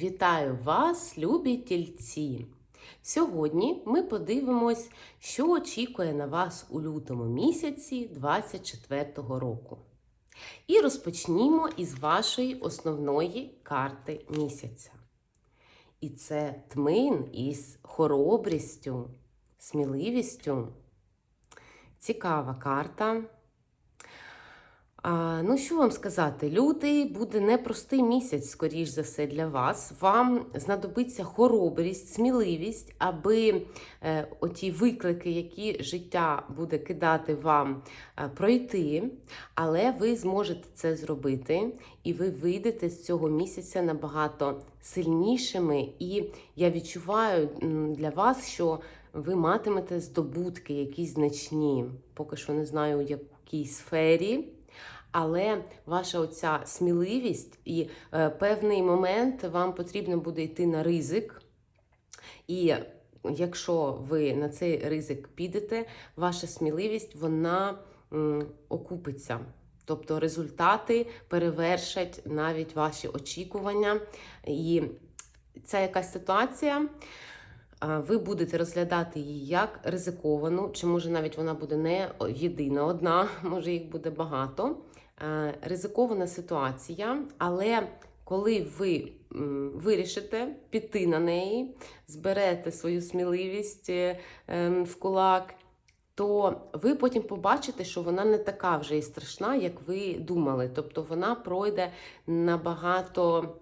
Вітаю вас, любі тільці! Сьогодні ми подивимось, що очікує на вас у лютому місяці 24-го року. І розпочнімо із вашої основної карти місяця. І це тмин із хоробрістю, сміливістю. Цікава карта. Ну, що вам сказати? Лютий буде непростий місяць, скоріш за все, для вас. Вам знадобиться хоробрість, сміливість, аби е, оті виклики, які життя буде кидати вам, е, пройти. Але ви зможете це зробити, і ви вийдете з цього місяця набагато сильнішими. І я відчуваю для вас, що ви матимете здобутки якісь значні. Поки що не знаю, у якій сфері. Але ваша оця сміливість і е, певний момент вам потрібно буде йти на ризик. І якщо ви на цей ризик підете, ваша сміливість вона окупиться. Тобто результати перевершать навіть ваші очікування. І ця якась ситуація. Ви будете розглядати її як ризиковану, чи може навіть вона буде не єдина одна, може їх буде багато. Е, Ризикована ситуація, але коли ви вирішите піти на неї, зберете свою сміливість е, ем, в кулак, то ви потім побачите, що вона не така вже і страшна, як ви думали. Тобто вона пройде набагато.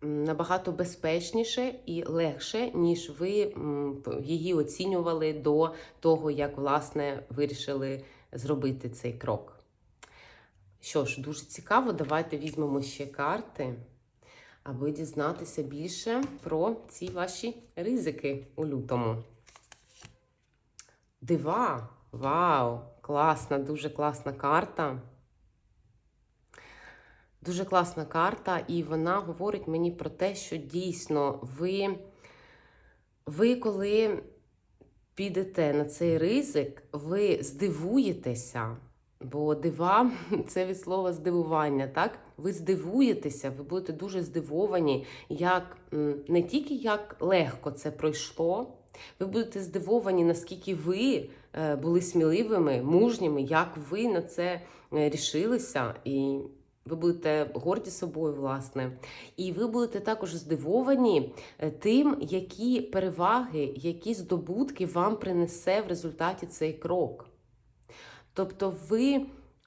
Набагато безпечніше і легше, ніж ви її оцінювали до того, як власне вирішили зробити цей крок. Що ж, дуже цікаво, давайте візьмемо ще карти, аби дізнатися більше про ці ваші ризики у лютому. Дива! Вау! Класна, дуже класна карта. Дуже класна карта, і вона говорить мені про те, що дійсно ви, ви коли підете на цей ризик, ви здивуєтеся. Бо дива це від слова здивування, так? Ви здивуєтеся, ви будете дуже здивовані, як не тільки як легко це пройшло, ви будете здивовані, наскільки ви е, були сміливими, мужніми, як ви на це е, рішилися, і ви будете горді собою, власне. І ви будете також здивовані е, тим, які переваги, які здобутки вам принесе в результаті цей крок. Тобто ви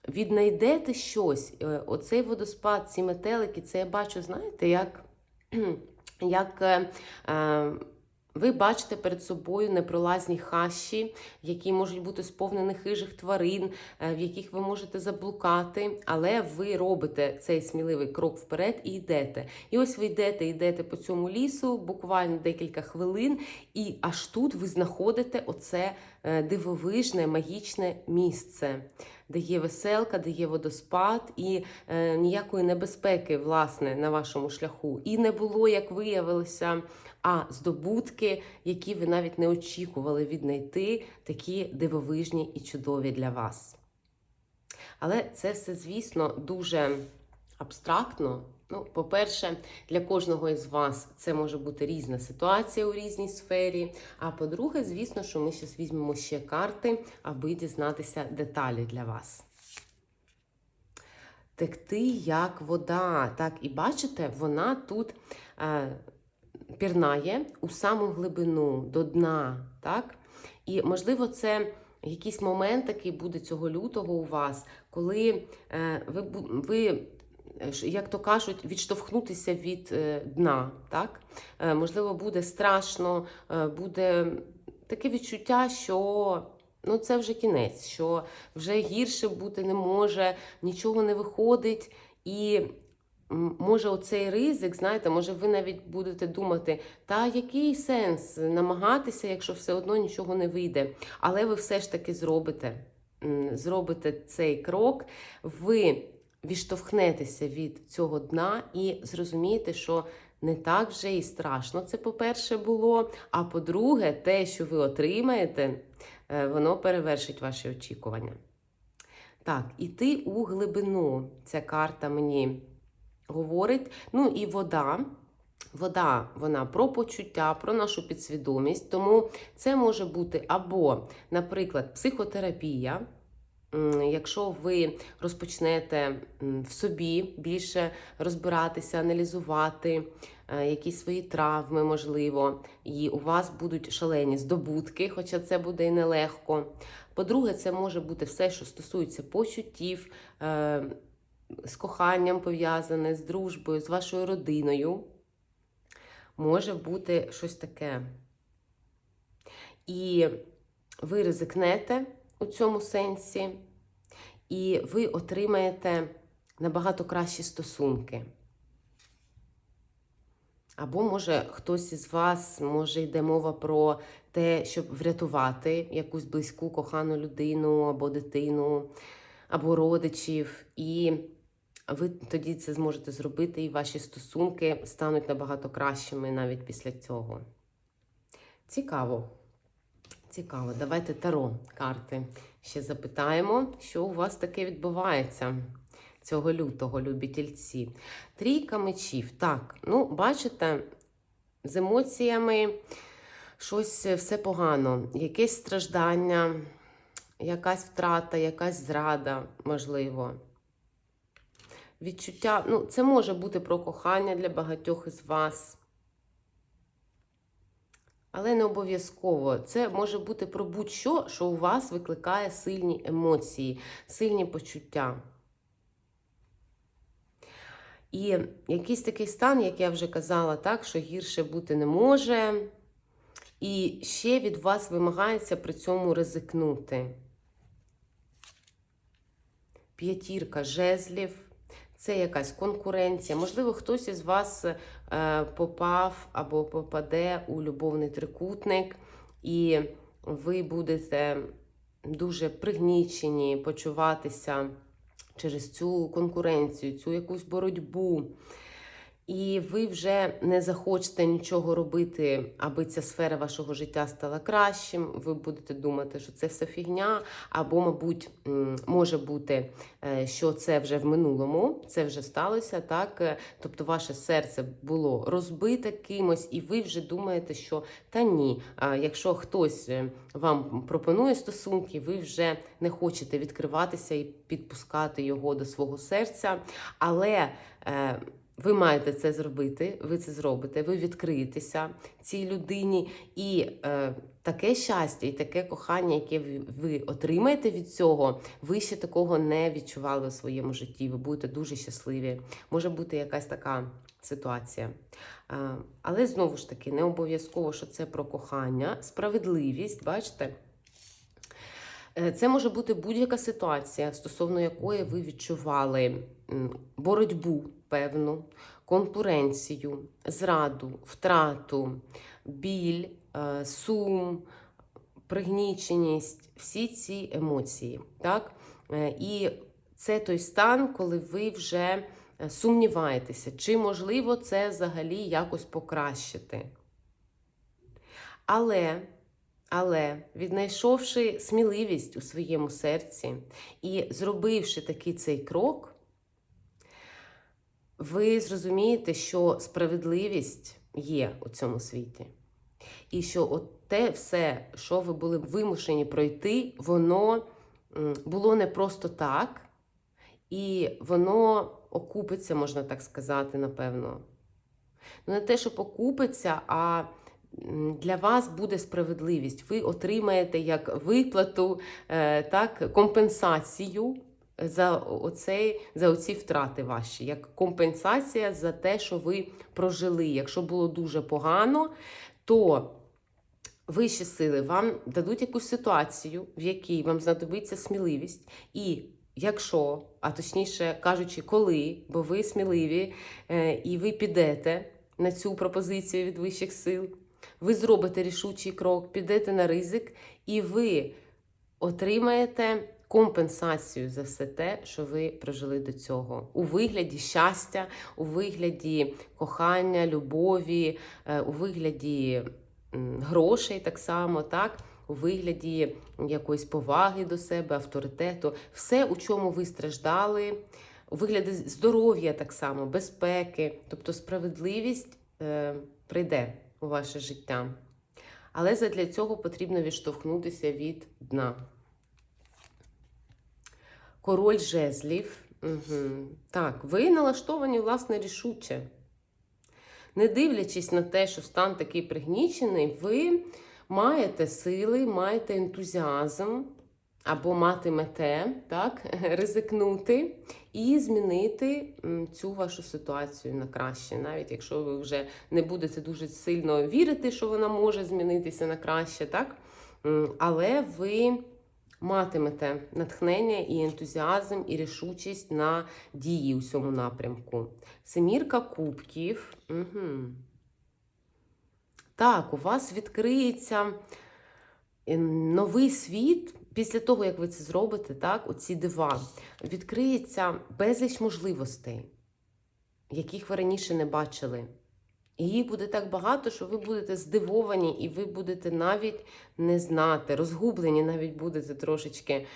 віднайдете щось. Е, Оцей водоспад, ці метелики, це я бачу, знаєте, як, як е, е, ви бачите перед собою непролазні хащі, які можуть бути сповнені хижих тварин, е, в яких ви можете заблукати, але ви робите цей сміливий крок вперед і йдете. І ось ви йдете, йдете по цьому лісу, буквально декілька хвилин, і аж тут ви знаходите оце е, дивовижне, магічне місце, де є веселка, де є водоспад, і е, ніякої небезпеки, власне, на вашому шляху. І не було, як виявилося, а здобутки, які ви навіть не очікували віднайти, такі дивовижні і чудові для вас. Але це все, звісно, дуже абстрактно. Ну, по-перше, для кожного із вас це може бути різна ситуація у різній сфері. А по-друге, звісно, що ми зараз візьмемо ще карти, аби дізнатися деталі для вас. Текти як вода. Так, і бачите, вона тут е, пірнає у саму глибину, до дна. Так? І, можливо, це якийсь момент такий буде цього лютого у вас, коли е, ви, ви е, як то кажуть, відштовхнутися від е, дна. Так? Можливо, буде страшно, буде таке відчуття, що ну, це вже кінець, що вже гірше бути не може, нічого не виходить. І може оцей ризик, знаєте, може ви навіть будете думати, та який сенс намагатися, якщо все одно нічого не вийде. Але ви все ж таки зробите, зробите цей крок, ви відштовхнетеся від цього дна і зрозумієте, що не так вже і страшно це, по-перше, було. А по-друге, те, що ви отримаєте, е, воно перевершить ваші очікування. Так, іти у глибину. Ця карта мені говорить. Ну і вода. Вода, вона про почуття, про нашу підсвідомість. Тому це може бути або, наприклад, психотерапія. Якщо ви розпочнете в собі більше розбиратися, аналізувати е, якісь свої травми, можливо, і у вас будуть шалені здобутки, хоча це буде і нелегко. По-друге, це може бути все, що стосується почуттів, е, з коханням пов'язане, з дружбою, з вашою родиною. Може бути щось таке. І ви ризикнете у цьому сенсі, і ви отримаєте набагато кращі стосунки. Або, може, хтось із вас, може, йде мова про те, щоб врятувати якусь близьку кохану людину, або дитину, або родичів. І ви тоді це зможете зробити, і ваші стосунки стануть набагато кращими навіть після цього. Цікаво. Цікаво. Давайте таро карти ще запитаємо, що у вас таке відбувається цього лютого, любі тільці. Трійка мечів. Так, ну, бачите, з емоціями щось е, все погано, якесь страждання, якась втрата, якась зрада, можливо. Відчуття, ну, це може бути про кохання для багатьох із вас. Але не обов'язково. Це може бути про будь-що, що у вас викликає сильні емоції, сильні почуття. І якийсь такий стан, як я вже казала, так, що гірше бути не може. І ще від вас вимагається при цьому ризикнути. П'ятірка жезлів. Це якась конкуренція. Можливо, хтось із вас е, попав або попаде у любовний трикутник, і ви будете дуже пригнічені почуватися через цю конкуренцію, цю якусь боротьбу. І ви вже не захочете нічого робити, аби ця сфера вашого життя стала кращим. Ви будете думати, що це все фігня, або, мабуть, може бути, е, що це вже в минулому, це вже сталося, так? Е, Тобто ваше серце було розбите кимось, і ви вже думаєте, що та ні, якщо хтось е, вам пропонує стосунки, ви вже не хочете відкриватися і підпускати його до свого серця. Але. Ви маєте це зробити, ви це зробите, ви відкриєтеся цій людині, і е, таке щастя, і таке кохання, яке ви, ви отримаєте від цього, ви ще такого не відчували у своєму житті. Ви будете дуже щасливі. Може бути якась така ситуація. Е, але знову ж таки, не обов'язково, що це про кохання, справедливість, бачите? Е, Це може бути будь-яка ситуація, стосовно якої ви відчували боротьбу певну, конкуренцію, зраду, втрату, біль, е, сум, пригніченість, всі ці емоції. Так? Е, І це той стан, коли ви вже сумніваєтеся, чи можливо це взагалі якось покращити. Але але віднайшовши сміливість у своєму серці і зробивши такий цей крок, ви зрозумієте, що справедливість є у цьому світі. І що от те все, що ви були вимушені пройти, воно було не просто так, і воно окупиться, можна так сказати, напевно. Ну, не те, що окупиться, а для вас буде справедливість. Ви отримаєте як виплату, е, так, компенсацію за, оцей, за оці втрати ваші, як компенсація за те, що ви прожили. Якщо було дуже погано, то вищі сили вам дадуть якусь ситуацію, в якій вам знадобиться сміливість. І якщо, а точніше кажучи, коли, бо ви сміливі е, і ви підете на цю пропозицію від вищих сил, ви зробите рішучий крок, підете на ризик, і ви отримаєте компенсацію за все те, що ви прожили до цього, у вигляді щастя, у вигляді кохання, любові, е, у вигляді грошей так само, так? У вигляді якоїсь поваги до себе, авторитету, все, у чому ви страждали, у вигляді здоров'я так само, безпеки, тобто справедливість е, прийде у ваше життя. Але задля цього потрібно відштовхнутися від дна. Король жезлів. Угу. Так, ви налаштовані, власне, рішуче. Не дивлячись на те, що стан такий пригнічений, ви маєте сили, маєте ентузіазм або матимете так, ризикнути і змінити цю вашу ситуацію на краще, навіть якщо ви вже не будете дуже сильно вірити, що вона може змінитися на краще, так? Але ви матимете натхнення і ентузіазм, і рішучість на дії у цьому напрямку. Семірка кубків. Угу. Так, у вас відкриється е, новий світ. Після того, як ви це зробите, так, оці дива, відкриється безліч можливостей, яких ви раніше не бачили. І їх буде так багато, що ви будете здивовані, і ви будете навіть не знати, розгублені навіть будете трошечки.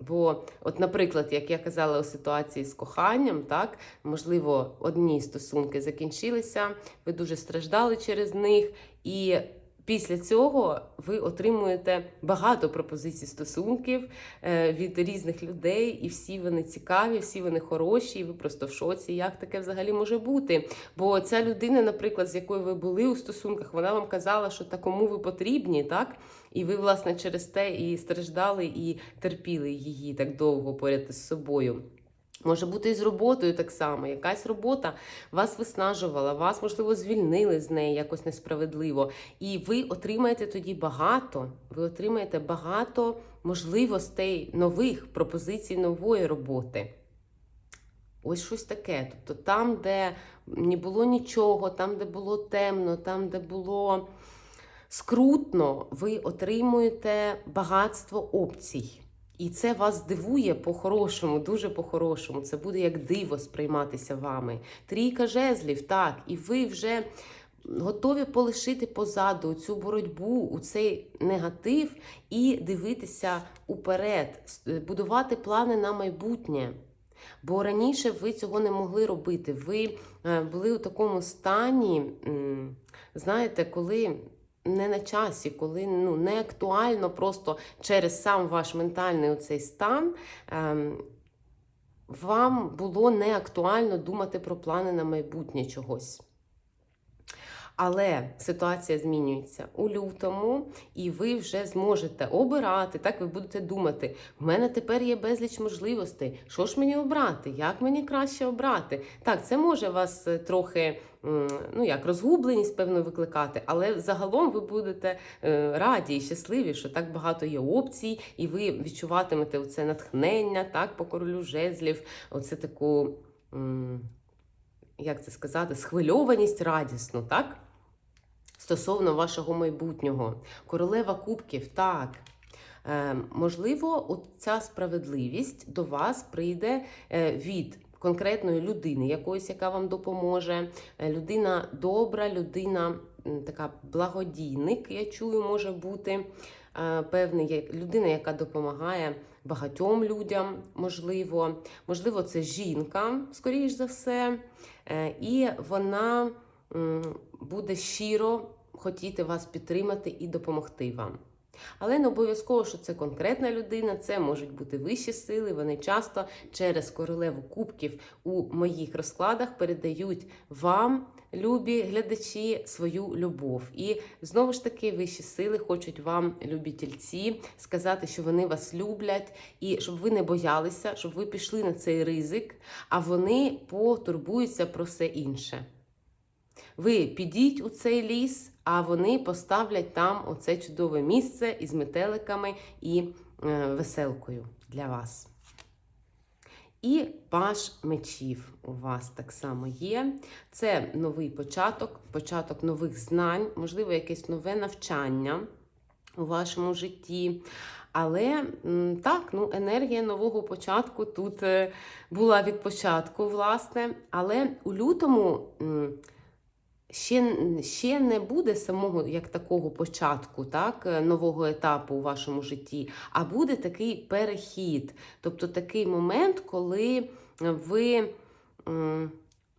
Бо, от, наприклад, як я казала у ситуації з коханням, так, можливо, одні стосунки закінчилися, ви дуже страждали через них, і після цього ви отримуєте багато пропозицій стосунків е, від різних людей, і всі вони цікаві, всі вони хороші, і ви просто в шоці, як таке взагалі може бути. Бо ця людина, наприклад, з якою ви були у стосунках, вона вам казала, що такому ви потрібні, так? І ви, власне, через те і страждали, і терпіли її так довго поряд із собою. Може бути і з роботою так само. Якась робота вас виснажувала, вас, можливо, звільнили з неї якось несправедливо. І ви отримаєте тоді багато, ви отримаєте багато можливостей нових пропозицій нової роботи. Ось щось таке. Тобто там, де не було нічого, там, де було темно, там, де було скрутно, ви отримуєте багатство опцій. І це вас здивує по-хорошому, дуже по-хорошому. Це буде як диво сприйматися вами. Трійка жезлів, так, і ви вже готові полишити позаду цю боротьбу, у цей негатив і дивитися уперед, будувати плани на майбутнє. Бо раніше ви цього не могли робити. Ви е, були у такому стані, знаєте, коли не на часі, коли ну, не актуально просто через сам ваш ментальний оцей стан. ем, вам було не актуально думати про плани на майбутнє чогось. Але ситуація змінюється у лютому, і ви вже зможете обирати. Так, ви будете думати: в мене тепер є безліч можливостей. Що ж мені обрати? Як мені краще обрати? Так, це може вас е, трохи ну як розгубленість, певно, викликати, але загалом ви будете е, раді і щасливі, що так багато є опцій, і ви відчуватимете оце натхнення, так, по королю жезлів, оце таку. як це сказати, схвильованість радісну, так? Стосовно вашого майбутнього. Королева кубків, так. Е, можливо, ця справедливість до вас прийде е, від конкретної людини, якоїсь, яка вам допоможе. Е, людина добра, людина така благодійник, я чую, може бути. Певний, людина, яка допомагає багатьом людям, можливо. Можливо, це жінка, скоріш за все. І вона буде щиро хотіти вас підтримати і допомогти вам. Але не обов'язково, що це конкретна людина, це можуть бути вищі сили. Вони часто через королеву кубків у моїх розкладах передають вам, любі глядачі, свою любов. І знову ж таки, вищі сили хочуть вам, любі тільці, сказати, що вони вас люблять, і щоб ви не боялися, щоб ви пішли на цей ризик, а вони потурбуються про все інше. Ви підіть у цей ліс, а вони поставлять там оце чудове місце із метеликами і е, веселкою для вас. І паш мечів у вас так само є. Це новий початок, початок нових знань, можливо, якесь нове навчання у вашому житті. Але так, ну, енергія нового початку тут е, була від початку, власне. Але у лютому ще, ще не буде самого як такого початку, так, е, нового етапу у вашому житті, а буде такий перехід. Тобто такий момент, коли ви,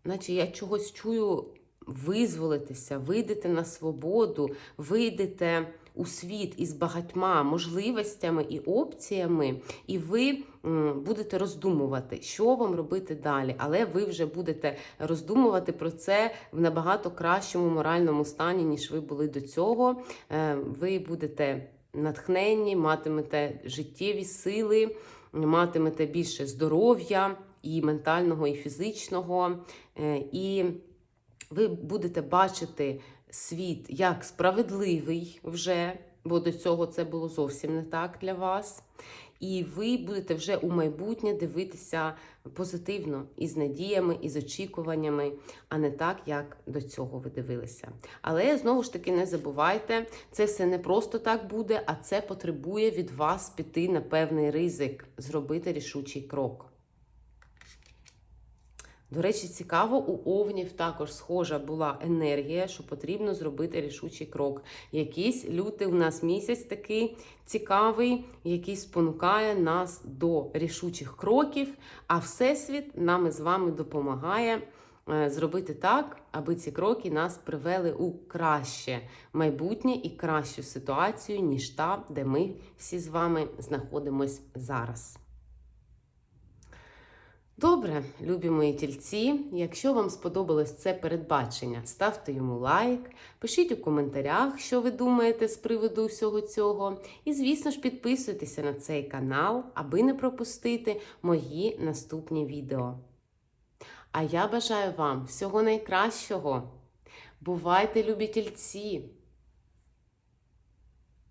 наче я чогось чую, визволитеся, вийдете на свободу, вийдете у світ із багатьма можливостями і опціями, і ви будете роздумувати, що вам робити далі. Але ви вже будете роздумувати про це в набагато кращому моральному стані, ніж ви були до цього. Е, Ви будете натхненні, матимете життєві сили, матимете більше здоров'я і ментального, і фізичного. Е, І ви будете бачити світ як справедливий вже, бо до цього це було зовсім не так для вас. І ви будете вже у майбутнє дивитися позитивно і з надіями, і з очікуваннями, а не так, як до цього ви дивилися. Але знову ж таки не забувайте, це все не просто так буде, а це потребує від вас піти на певний ризик, зробити рішучий крок. До речі, цікаво, у овнів також схожа була енергія, що потрібно зробити рішучий крок. Якийсь лютий у нас місяць такий цікавий, який спонукає нас до рішучих кроків, а Всесвіт нам із вами допомагає е, зробити так, аби ці кроки нас привели у краще майбутнє і кращу ситуацію, ніж та, де ми всі з вами знаходимось зараз. Добре, любі мої тільці. Якщо вам сподобалось це передбачення, ставте йому лайк, пишіть у коментарях, що ви думаєте з приводу всього цього. І, звісно ж, підписуйтеся на цей канал, аби не пропустити мої наступні відео. А я бажаю вам всього найкращого. Бувайте, любі тільці!